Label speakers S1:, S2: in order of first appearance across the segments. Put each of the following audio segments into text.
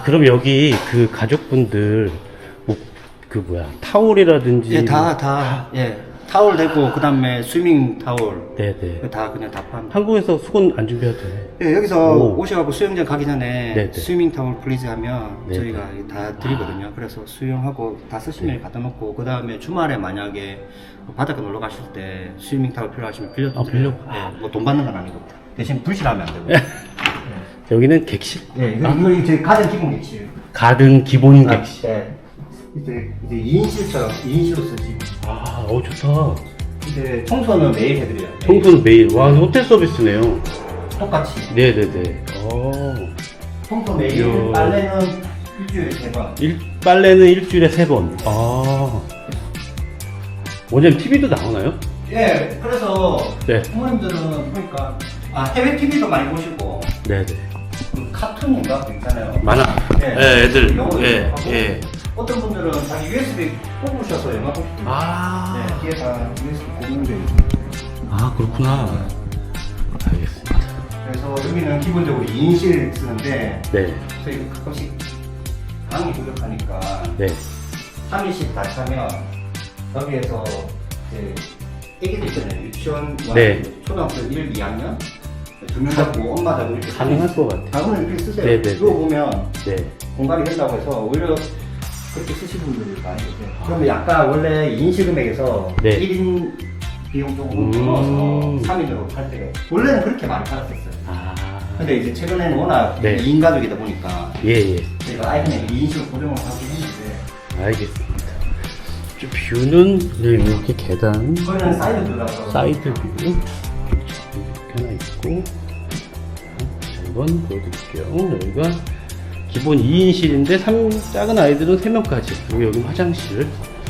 S1: 아, 그럼 여기 그 가족분들, 뭐, 그 뭐야, 타올이라든지.
S2: 예, 다, 다, 예. 타올 되고, 그 다음에 스위밍 타올.
S1: 네네.
S2: 다 그냥 다 포함.
S1: 한국에서 수건 안 준비해도 돼.
S2: 예, 여기서
S1: 오.
S2: 오셔갖고 수영장 가기 전에
S1: 네 네.
S2: 스위밍 타올 플리즈 하면
S1: 네네. 아.
S2: 저희가 다 드리거든요. 그래서 수영하고 다 쓰시면
S1: 네.
S2: 갖다 놓고, 그 다음에 주말에 만약에 바닷가 놀러 가실 때 스위밍 타올 필요하시면 빌려도
S1: 아,
S2: 드려요.
S1: 빌려?
S2: 예, 뭐 돈 받는 건 아니고. 대신 불실하면 안 되고.
S1: 여기는 객실.
S2: 예, 이거, 이거 이제 가장 기본 객실.
S1: 가든 기본
S2: 아,
S1: 객실.
S2: 예. 이제, 이제 2인실처럼 2인실로 쓰지.
S1: 아, 어, 좋다.
S2: 이제 청소는 매일 해드려요.
S1: 청소는 매일. 와, 호텔 서비스네요.
S2: 똑같이.
S1: 네네네. 어.
S2: 청소 매일,
S1: 이야.
S2: 빨래는 일주일에 세 번.
S1: 일, 빨래는 일주일에 세 번. 아. 원장님 TV도 나오나요?
S2: 예, 그래서
S1: 네.
S2: 부모님들은 보니까 아 해외 TV도 많이 보시고
S1: 네네.
S2: 그 카툰인가 괜찮아요.
S1: 많아.
S2: 예,
S1: 예, 애들.
S2: 영어도
S1: 예,
S2: 하고
S1: 예.
S2: 어떤 분들은 자기 USB 꼽으셔서 영화 보시고
S1: 아.
S2: 네, 뒤에 다 USB 꼽는 데
S1: 아, 그렇구나. 알겠습니다.
S2: 그래서 여기는 기본적으로 2인실 쓰는데
S1: 네.
S2: 저희 가끔씩 방이 부족하니까
S1: 네.
S2: 3인씩 다 차면 여기에서 이제 애기들 있잖아요. 유치원
S1: 네.
S2: 초등학교 1, 2학년 두 명 잡고 엄마 잡고 이렇게
S1: 가능할 것 같아요.
S2: 방을 이렇게 쓰세요.
S1: 네, 네,
S2: 이거
S1: 네.
S2: 보면
S1: 네.
S2: 공간이 된다고 해서 오히려 그렇게 쓰시는 분들이 많이 계세요.
S1: 아.
S2: 그러면 약간 원래 2인실 금액에서
S1: 네.
S2: 1인 비용 조금
S1: 음.
S2: 넣어서 3인으로 팔 때 원래는 그렇게 많이 팔았었어요.
S1: 아.
S2: 근데 이제 최근에는 워낙
S1: 네.
S2: 2인 가족이다 보니까
S1: 예, 예.
S2: 저희가 그냥 2인실 고정을 하고 했는데
S1: 알겠습니다. 좀 뷰는 네, 이렇게 계단,
S2: 저희는 사이드 들어가서
S1: 사이드 뷰 이렇게 하나 있고 한번 보여드릴게요. 여기가 기본 2인실인데 3, 작은 아이들은 3명까지 그리고 여기 화장실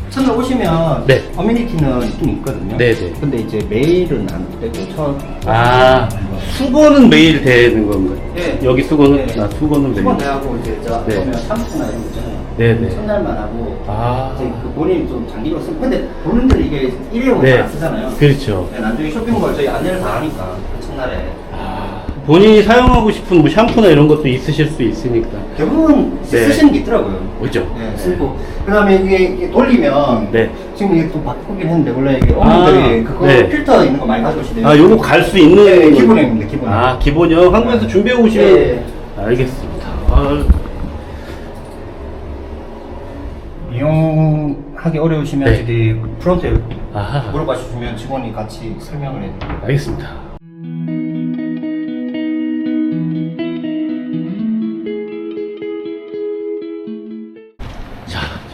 S2: 처음에 오시면
S1: 네.
S2: 커뮤니티는 있긴 있거든요.
S1: 네네.
S2: 근데 이제 매일은 안 되고
S1: 첫아 수건은 매일 되는 건가요?
S2: 네.
S1: 여기 수건은
S2: 네.
S1: 아 수건은 매일
S2: 수건 대하고 이제 저
S1: 네.
S2: 보면 샴푸나 이런 거 있잖아요.
S1: 네네.
S2: 첫날만 하고
S1: 아.
S2: 이제 그 본인 좀 장기로 쓰고 근데 본인들 이게 일회용을
S1: 네.
S2: 안 쓰잖아요.
S1: 그렇죠.
S2: 네, 나중에 쇼핑몰 저희 안내를 다 하니까 그 첫날에
S1: 아, 본인이 사용하고 싶은 뭐 샴푸나 이런 것도 있으실 수 있으니까
S2: 대부분
S1: 네.
S2: 쓰시는 게 있더라고요.
S1: 그죠?
S2: 네, 쓰고 그다음에 이게, 이게 돌리면
S1: 네.
S2: 지금 이게 또 바꾸긴 했는데 원래 이게 어머니들이
S1: 아,
S2: 그거
S1: 네.
S2: 필터 있는 거 많이 가져오시대요.
S1: 아 요거 갈 수 있는
S2: 네,
S1: 거-
S2: 기본형입니다, 기본형.
S1: 아 기본형 한국에서 준비해 오시면
S2: 네.
S1: 알겠습니다. 아,
S2: 이용하기 어려우시면
S1: 네.
S2: 저기 프론트에
S1: 아하.
S2: 물어봐 주시면 직원이 같이 설명을 해드릴게요.
S1: 알겠습니다.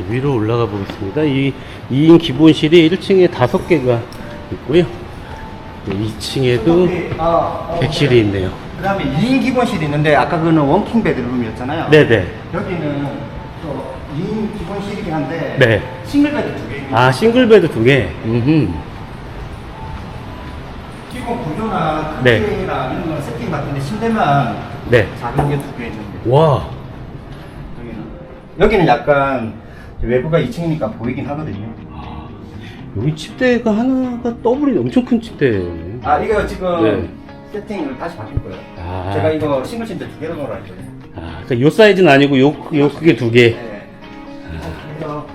S1: 위로 올라가 보겠습니다. 이 2인 기본실이 1층에 5개가 있고요. 2층에도
S2: 아,
S1: 객실이 있네요.
S2: 그 다음에 2인 기본실이 있는데 아까 그거는 원킹 베드룸이었잖아요.
S1: 네네.
S2: 여기는 또 2인 기본실이긴 한데
S1: 네.
S2: 싱글 베드 두 개.
S1: 아, 싱글 베드 두 개. 음흠.
S2: 기본 구조나
S1: 네.
S2: 크기나 이런 건 세팅 같은데 침대만
S1: 네.
S2: 작은 게 두 개 있는데
S1: 와.
S2: 여기는 여기는 약간 외부가 2층이니까 보이긴 하거든요.
S1: 여기 침대가 하나가 더블이 엄청 큰 침대네.
S2: 아 이거 지금
S1: 네.
S2: 세팅을 다시 바꿀 거예요.
S1: 아.
S2: 제가 이거 싱글 침대 두 개로 넣으라 했거든요.
S1: 아, 그러니까 요 사이즈는 아니고 요, 요 크게 두 개.
S2: 네. 그래서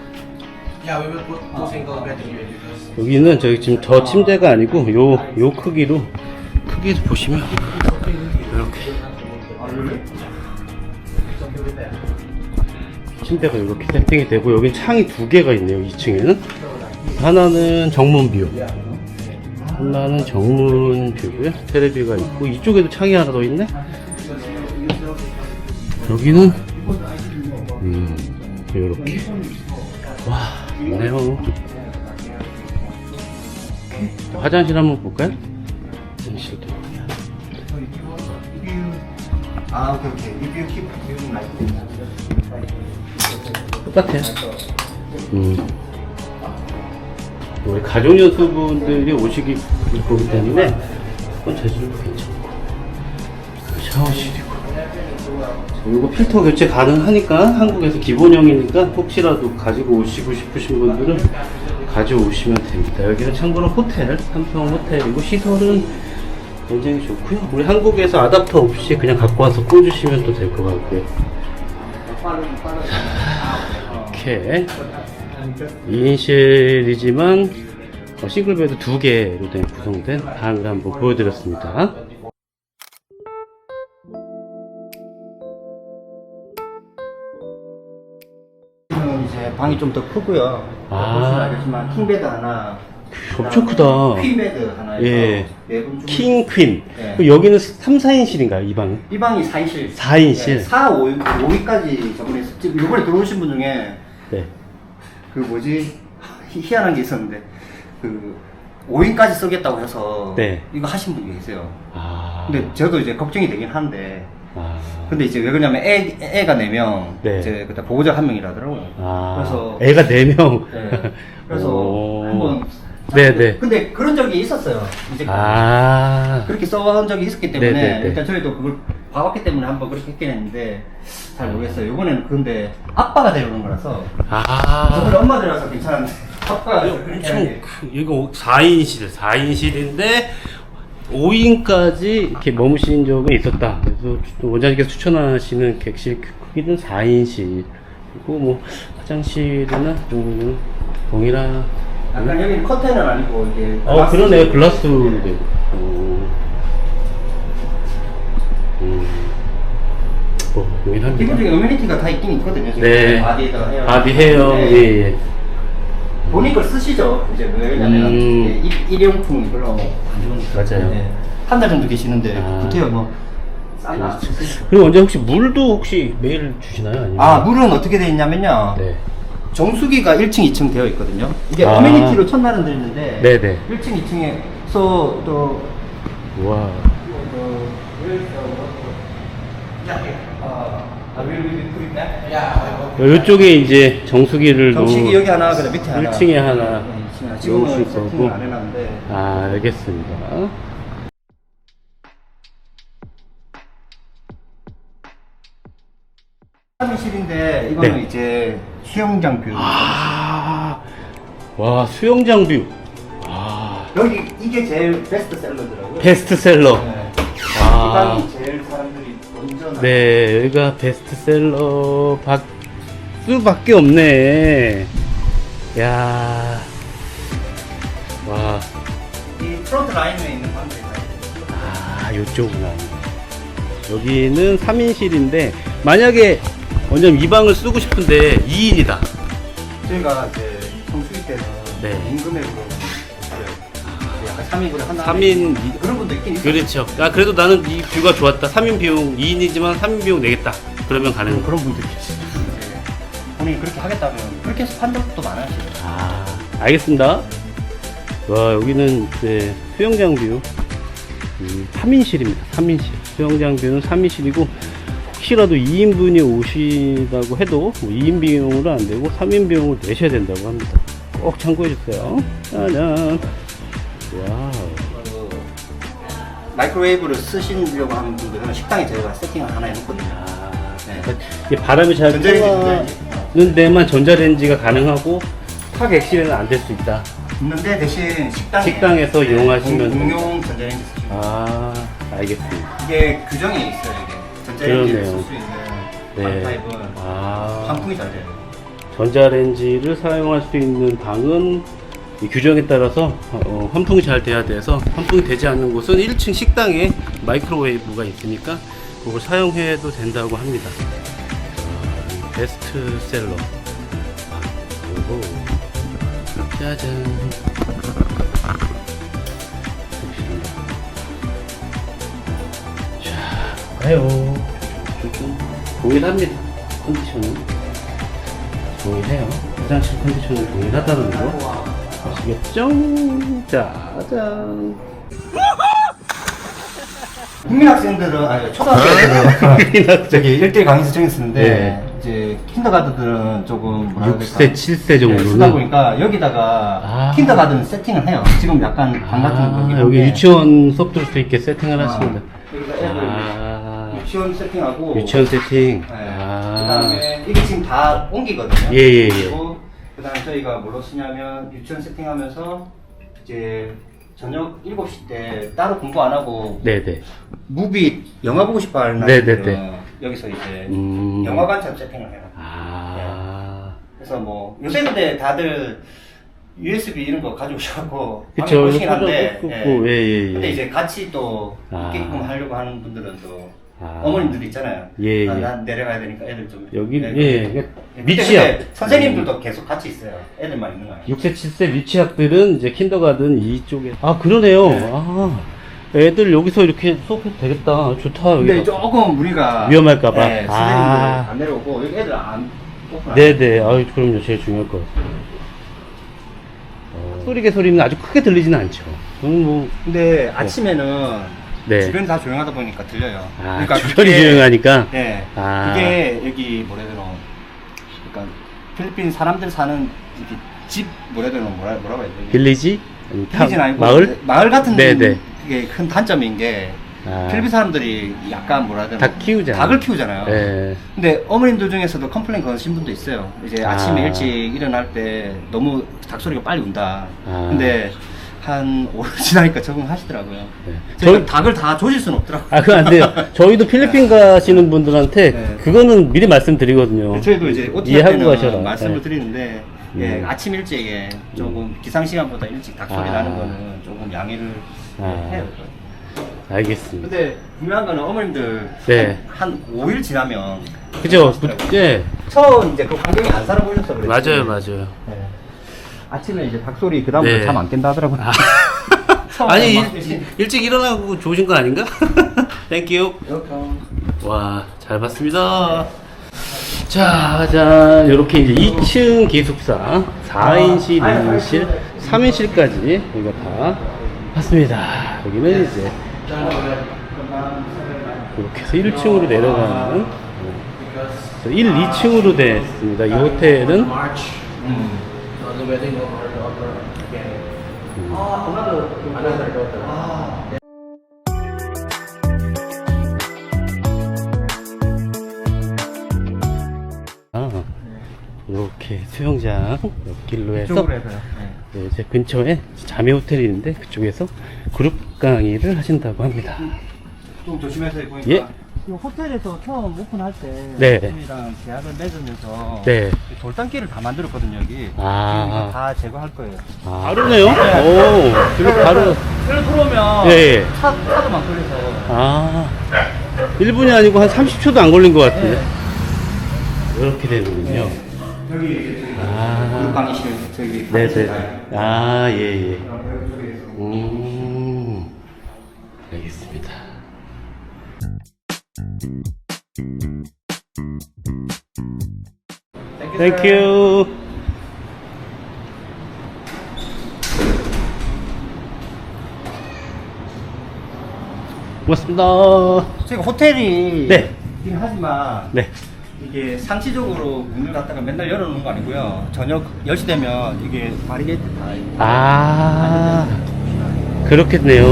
S3: Yeah, we will put two single bed here because
S1: 여기는 저기 지금 저 침대가 아니고 요, 요 크기로 크기 보시면 이렇게
S2: 아?
S1: 침대가 이렇게 세팅이 되고 여기 창이 두 개가 있네요 2층에는. 하나는 정문 뷰. 하나는 정문 뷰고요. 테레비가 있고 이쪽에도 창이 하나 더 있네. 여기는 음 이렇게. 와 있네요. 화장실 한번 볼까요? 화장실도.
S2: 아 오케이 오케이.
S1: 똑같아요. 음. 우리 가족 연수분들이 오시기 거기 때문에 그건 제주도 괜찮고 샤워실이고 이거 필터 교체 가능하니까 한국에서 기본형이니까 혹시라도 가지고 오시고 싶으신 분들은 가져오시면 됩니다. 여기는 참고로 호텔, 한평 호텔이고 시설은 굉장히 좋고요. 우리 한국에서 아답터 없이 그냥 갖고 와서 꽂으시면 또 될 것 같고요. 이렇게 2인실이지만 어, 싱글베드 두 개로 된 구성된 방을 한번 보여드렸습니다.
S2: 이제 방이 좀 더 크고요.
S1: 아.
S2: 보시면 알겠지만 킹베드 하나,
S1: 엄청 크다.
S2: 퀸베드 하나
S1: 예.
S2: 중.
S1: 킹, 퀸.
S2: 네.
S1: 그럼 여기는 3, 4인실인가요, 이 방은?
S2: 이 방이 4인실.
S1: 4인실?
S2: 4, 5, 5위까지 저번에 지금 이번에 들어오신 분 중에
S1: 네.
S2: 그 뭐지 희- 희한한 게 있었는데 그 5인까지 쓰겠다고 해서
S1: 네.
S2: 이거 하신 분이 계세요.
S1: 아.
S2: 근데 저도 이제 걱정이 되긴 한데
S1: 아.
S2: 근데 이제 왜 그러냐면 애, 애가 4명
S1: 네.
S2: 이제 그때 보호자 한 명이라더라고요.
S1: 아.
S2: 그래서
S1: 애가 4명.
S2: 네. 그래서
S1: 오.
S2: 한번
S1: 네 네.
S2: 근데 그런 적이 있었어요. 이제
S1: 아.
S2: 그렇게 써본 적이 있었기 때문에
S1: 네 네 네.
S2: 일단 저희도 그걸 봐왔기 때문에 한번 그렇게 했긴 했는데 잘 모르겠어요. 이번에는 근데 아빠가 데려오는 거라서
S1: 아.
S2: 저번에 엄마들이라서 괜찮은데 아빠가
S1: 엄청
S2: 하는
S1: 크, 이거 4인실, 4인실인데 5인까지 이렇게 머무신 적은 있었다. 그래서 또 원장님께서 추천하시는 객실 크기는 4인실. 그리고 뭐 화장실이나 정도는 동일한.
S2: 약간 여기는 커튼은 아니고 이게
S1: 어
S2: 글라스.
S1: 그러네요 글라스로. 음. 뭐 동일합니다.
S2: 기본적인 어메니티가 다 있긴 있거든요. 지금.
S1: 네.
S2: 바디에다가 헤어.
S1: 바디 헤어.
S2: 네.
S1: 예 예.
S2: 본인 걸 쓰시죠. 이제 왜냐면
S1: 음.
S2: 이게 일- 일회용품이 별로 안 좋으니까. 네.
S1: 맞아요.
S2: 한 달 정도 계시는데
S1: 아.
S2: 구태여 뭐 싼나.
S1: 그리고 원장 혹시 물도 혹시 매일 주시나요? 아니면?
S2: 아 물은 어떻게 돼 있냐면요.
S1: 네.
S2: 정수기가 1층, 2층 되어 있거든요. 이게
S1: 아.
S2: 어메니티로 첫날은 드리는데
S1: 네네.
S2: 1층, 2층에서 또
S1: 와. 이쪽에 이제 정수기를
S2: 정식이
S1: 놓-
S2: 여기 하나, 그다음 밑에 하나.
S1: 1층에 하나
S2: 네, 2층에 하나.
S1: 놓을 수
S2: 지금은
S1: 있고.
S2: 세팅을 안 해놨는데.
S1: 아, 알겠습니다.
S2: 사무실인데 이거는
S1: 네.
S2: 이제 수영장 뷰.
S1: 아, 와, 수영장 뷰. 아,
S2: 여기 이게 제일 베스트셀러더라고요.
S1: 베스트셀러.
S2: 네.
S1: 아.
S2: 이 방이 제일.
S1: 네, 여기가 베스트셀러 박, 수밖에 없네. 야 와,
S2: 이 프론트 라인에 있는 있어요.
S1: 아, 요쪽구나. 여기는 3인실인데, 만약에 원장님 이 방을 쓰고 싶은데 2인이다.
S2: 저희가 이제 성수기 때는
S1: 네.
S2: 임금액으로 3인으로 한다.
S1: 3인,
S2: 그런 분도 있긴 있어요.
S1: 그렇죠. 아, 그래도 나는 이 뷰가 좋았다. 3인 비용 2인이지만 3인 비용 내겠다. 그러면 가는 거.
S2: 그런 분들이 있어요. 네. 본인이 그렇게 하겠다면 그렇게 해서 판 적도 많아요. 지금.
S1: 아, 알겠습니다. 와, 여기는 이제 수영장 뷰. 음, 3인실입니다. 3인실. 수영장 뷰는 3인실이고, 혹시라도 2인분이 오시다고 해도 뭐 2인 비용으로 안 되고 3인 비용을 내셔야 된다고 합니다. 꼭 참고해 주세요. 짜잔. 와우.
S2: 그 마이크로웨이브를 쓰시려고 하는 분들은 식당에 저희가 세팅을 하나 해놓거든요.
S1: 아,
S2: 네.
S1: 이게 바람이 잘
S2: 전자레인지,
S1: 통하는 데만 전자레인지가 가능하고 타 객실에는 안 될 수 있다.
S2: 있는데 대신 식당에
S1: 식당에서 이용하시면
S2: 공- 공용 전자레인지 쓰시면
S1: 아, 알겠습니다.
S2: 이게 규정에 있어요. 이게 전자레인지를
S1: 그러네요.
S2: 쓸 수 있는
S1: 네.
S2: 타입은
S1: 아.
S2: 환풍이 잘 돼요.
S1: 전자레인지를 사용할 수 있는 방은 이 규정에 따라서 어, 환풍이 잘 돼야 돼서 환풍이 되지 않는 곳은 1층 식당에 마이크로웨이브가 있으니까 그걸 사용해도 된다고 합니다. 자, 이 베스트셀러. 아, 그리고 짜잔. 자, 가요. 동일합니다. 컨디션은. 동일해요. 화장실 컨디션은 동일하다는 거 아시겠죠? 짜잔.
S2: 국민 학생들은 아니 초등학생들은 저기 1대1 강의서 정했었는데
S1: 네.
S2: 이제 킨더가드들은 조금 뭐라 해야 될까?
S1: 6세, 7세
S2: 네,
S1: 정도는.
S2: 보니까 여기다가
S1: 아.
S2: 킨더가든 세팅을 해요. 지금 약간 방 같은
S1: 아,
S2: 거기
S1: 여기 유치원 수업 들을 수 있게 세팅을
S2: 아,
S1: 하십니다.
S2: 여기다 애들
S1: 아,
S2: 유치원 세팅하고
S1: 유치원 세팅.
S2: 네.
S1: 아,
S2: 그다음에 이게 지금 다 옮기거든요.
S1: 예, 예, 예.
S2: 그리고 그 다음에 저희가 뭘로 쓰냐면 유치원 세팅하면서 이제 저녁 7시 때 따로 공부 안 하고
S1: 네네.
S2: 무비 영화 보고 싶어 하는
S1: 네, 네,
S2: 아이들은
S1: 네.
S2: 여기서 이제
S1: 음.
S2: 영화관처럼 세팅을 해요.
S1: 아.
S2: 그래서 뭐 요새 근데 다들 USB 이런 거 가져오셔갖고
S1: 그쵸.
S2: 보시긴 한데
S1: 꽂고, 예, 예, 예.
S2: 근데 이제 같이 또
S1: 아.
S2: 있게끔 하려고 하는 분들은 또
S1: 아.
S2: 어머님들 있잖아요.
S1: 예,
S2: 아,
S1: 예.
S2: 난 내려가야 되니까 애들 좀
S1: 여기,
S2: 네,
S1: 예,
S2: 근데
S1: 예. 미취학.
S2: 근데 선생님들도 계속 같이 있어요. 애들만 있는 거 아니에요.
S1: 6세, 7세 미취학들은 이제 킨더가든 이쪽에. 아, 그러네요.
S2: 네.
S1: 아. 애들 여기서 이렇게 수업해도 되겠다. 좋다,
S2: 근데
S1: 여기.
S2: 조금 우리가
S1: 위험할까봐?
S2: 네, 선생님들
S1: 아.
S2: 안 내려오고 여기 애들 안
S1: 네네. 아유, 그럼요. 제일 중요할 것 같아요. 어. 소리 개 소리는 아주 크게 들리지는 않죠. 음, 뭐.
S2: 근데 아침에는
S1: 네.
S2: 주변 다 조용하다 보니까 들려요.
S1: 아, 주변이 조용하니까.
S2: 네.
S1: 아.
S2: 그게 여기 뭐라 해야 되나? 그러니까 필리핀 사람들 사는 이렇게 집 뭐라 해야 되나 뭐라 뭐라고 해야 되나?
S1: 빌리지?
S2: 빌리지는 아니고
S1: 마을?
S2: 마을 같은
S1: 네네.
S2: 그게 큰 단점인 게
S1: 아.
S2: 필리핀 사람들이 약간 뭐라 해야 되나?
S1: 닭 키우잖아요.
S2: 닭을 키우잖아요.
S1: 네.
S2: 근데 어머님들 중에서도 컴플레인 거신 분도 있어요. 이제
S1: 아.
S2: 아침에 일찍 일어날 때 너무 닭 소리가 빨리 운다.
S1: 아.
S2: 근데 한 5일 지나니까 적응하시더라고요.
S1: 네.
S2: 저희가
S1: 저희-
S2: 닭을 다 조질 수는 없더라고요.
S1: 아, 그건 안 돼요. 저희도 필리핀 가시는 분들한테
S2: 네.
S1: 그거는 미리 말씀드리거든요.
S2: 저희도 이제 OT
S1: 이해하고 가셔라.
S2: 말씀을
S1: 네.
S2: 드리는데 예,
S1: 음.
S2: 아침 일찍에 조금 기상 시간보다 일찍 닭 소리
S1: 아.
S2: 나는 거는 조금 양해를
S1: 아.
S2: 해요.
S1: 알겠습니다.
S2: 근데 중요한 거는 어머님들
S1: 네.
S2: 한, 한 5일 지나면
S1: 그죠? 예.
S2: 처음 이제 그 환경이 안 살아 보셨어 그랬지.
S1: 맞아요, 맞아요.
S2: 네. 아침에 이제 닭소리 그 다음부터
S1: 네.
S2: 잠 안 깬다 하더라고요. 처음에
S1: 아니,
S2: 막
S1: 일, 일찍 일어나고 좋으신 거 아닌가? 땡큐. 와, 잘 봤습니다. 자, 자, 요렇게 이제 2층 기숙사, 4인실, 2인실, 3인실까지 우리가 다 봤습니다. 여기는 이제 이렇게 해서 1층으로 내려가는 1, 2층으로 됐습니다. 이 호텔은
S3: the wedding of her daughter again. Another daughter.
S1: 아, 이렇게 수영장 옆길로 해서
S2: 이쪽으로 해서요. 네.
S1: 네, 제 근처에 자매 호텔이 있는데 그쪽에서 그룹 강의를 하신다고 합니다.
S2: 좀 조심해서 보니까
S1: 예.
S2: 이 호텔에서 처음 오픈할 때
S1: 네.
S2: 팀이랑 계약을 맺으면서
S1: 네.
S2: 돌담길을 다 만들었거든요 여기.
S1: 아.
S2: 이거 다 제거할 거예요.
S1: 아, 바로네요? 오, 그리고 바로,
S2: 길 들어오면
S1: 예, 예.
S2: 차, 차도 많고 그래서
S1: 아, 1분이 아니고 한 30초도 안 걸린 것 같은데. 이렇게 되는군요.
S2: 여기 이제 저기
S1: 아.
S2: 강의실 저기
S1: 네 네. 아, 예, 예. 음, 땡큐. 고맙습니다.
S2: 저희가 호텔이
S1: 네.
S2: 있긴 하지만
S1: 네.
S2: 이게 상시적으로 문을 갖다가 맨날 열어놓는 거 아니고요. 저녁 10시 되면 이게 바리게이트 다
S1: 아, 그렇겠네요.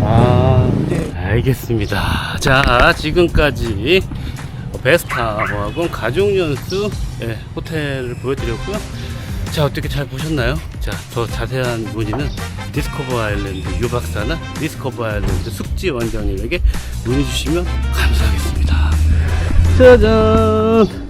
S1: 아, 알겠습니다. 자, 지금까지 베스타모하고 가족연수 예, 호텔을 보여드렸고요. 자, 어떻게 잘 보셨나요? 자, 더 자세한 문의는 디스커버 아일랜드 유박사나 디스커버 아일랜드 숙지 원장님에게 문의 주시면 감사하겠습니다. 짜잔!